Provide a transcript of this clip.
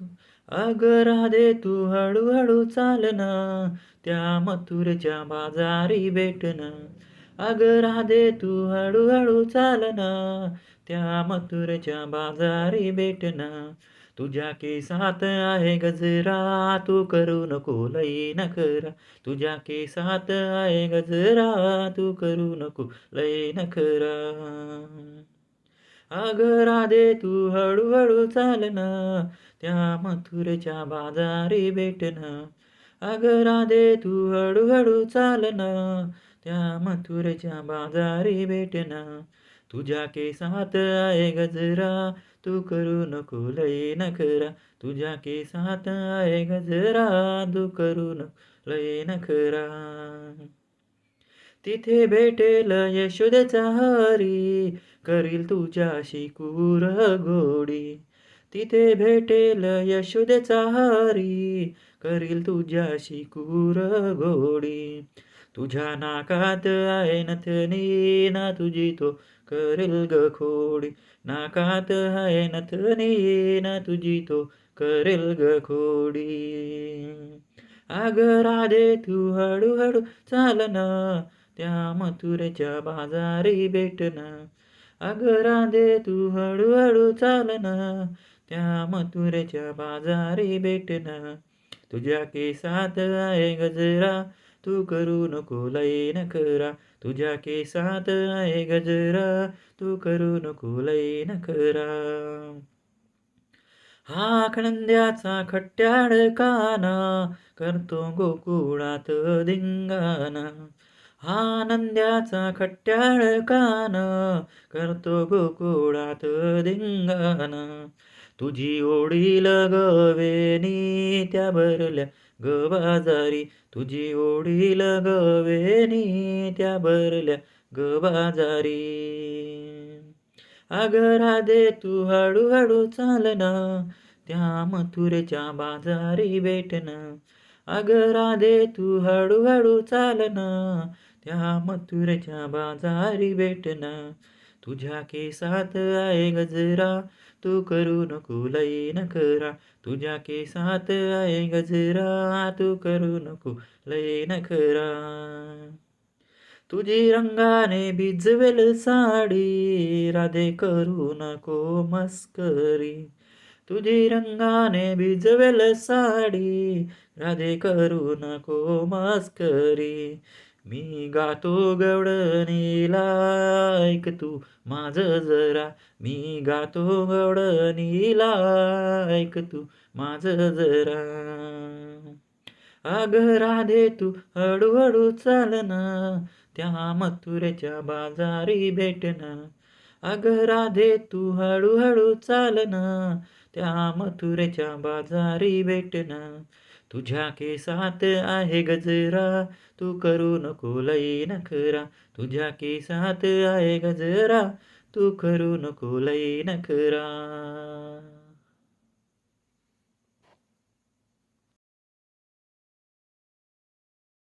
तू. अग राधे तू हळूहळू चालना त्या मथुरच्या बाजारी भेटना. अग राधे तू हळूहळू चालना त्या मथुरच्या बाजारी भेटना. तुझ्या केसात आहे गजरा तू करू नको लई नखरा. तुझ्या केसात आहे गजरा तू करू नको लई नखरा. अग राधे तू हळूहळू चालना त्या मथुरच्या बाजारी भेटना अग राधे तू हळूहळू चालना त्या मथुरच्या बाजारी भेटना तुझ्या केसात आहे गजरा. तू करू नको लय नखरा. तुझ्या केसात आहे गजरा. तू करू नको लय नखरा. तिथे भेटेल यशोदेचा हरी करील तुझ्याशी कुर गोडी तिथे भेटेल यशोदेचा हरी करील तुझ्याशी कुर गोडी तुझ्या नाकात आहे नथनी ना तुझी तो करेल ग खोडी नाकात आहे नथनी ना तुझी तो करेल ग खोडी अग राधे तू हळूहळू चाल ना त्या मथुरेच्या बाजारी भेटना. अग राधे तू हळूहळू चालना. त्या मथुरेच्या बाजारी भेटना. तुझ्या केसात आहे गजरा. तू करू नको लय नखरा. तुझ्या केसात आहे गजरा. तू करू नको लय नखरा. हा खणंद्याचा खट्ट्याड काना. करतो गोकुळात धिंगाना आनंद्याचा खट्ट्याळ कान करतो गोकुळात धिंगाणा. तुझी ओढील गवेनी त्या भरल्या ग बाजारी तुझी ओढील गवेनी त्या भरल्या ग बाजारी अग तू हळूहळू चालना त्या मथुरेच्या बाजारी भेटना अग राधे तू हळूहळू चालना त्या मथुरेच्या बाजारी भेटना. तुझ्या केसात आहे गजरा तू करू नको लई नखरा. तुझ्या केसात आहे गजरा तू करू नको लई नखरा. तुझी रंगाने भिजवेल साडी राधे करू नको मस्करी. तुझी रंगाने भिजवेल साडी राधे करू नको मस्करी. मी गातो गवडणीला ऐक तू माझं जरा. मी गातो गवडणीला ऐक तू माझं जरा. अग राधे तू हळूहळू चालना त्या मथुरेच्या बाजारी भेटना अग राधे तू हळूहळू चालना त्या मथुरेच्या बाजारी भेटना तुझ्या केसात आहे गजरा तू करू नको लई नखरा. तुझ्या केसात आहे गजरा तू करू नको लई नखरा.